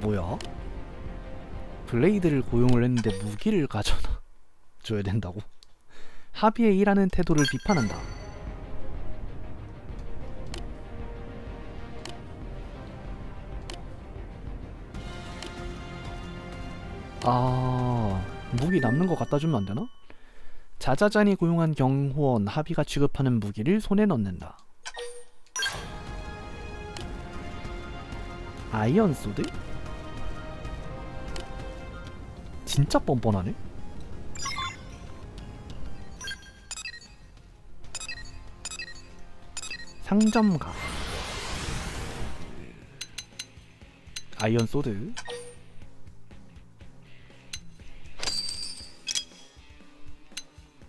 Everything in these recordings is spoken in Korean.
뭐야? 블레이드를 고용을 했는데 무기를 가져다 줘야 된다고? 합의에 일하는 태도를 비판한다. 아, 무기 남는 거 갖다 주면 안 되나? 자자잔이 고용한 경호원 합의가 취급하는 무기를 손에 넣는다. 아이언 소드? 진짜 뻔뻔하네. 상점가 아이언 소드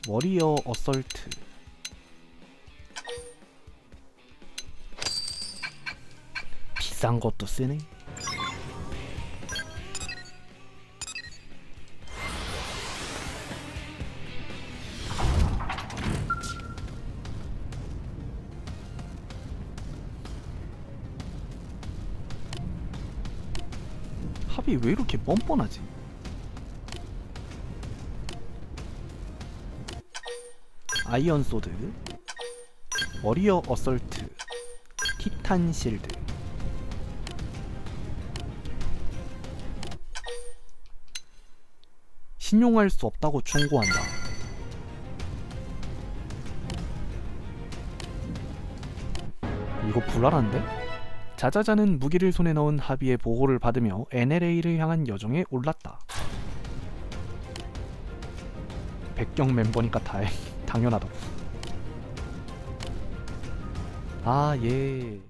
워리어 어설트 비싼 것도 쓰네 합이 왜 이렇게 뻔뻔하지? 아이언 소드, 워리어 어설트, 티탄 실드. 신용할 수 없다고 충고한다. 이거 불안한데? 자자자는 무기를 손에 넣은 하비의 보호를 받으며 NLA를 향한 여정에 올랐다. 백경 멤버니까 다행 당연하다고. 아 예.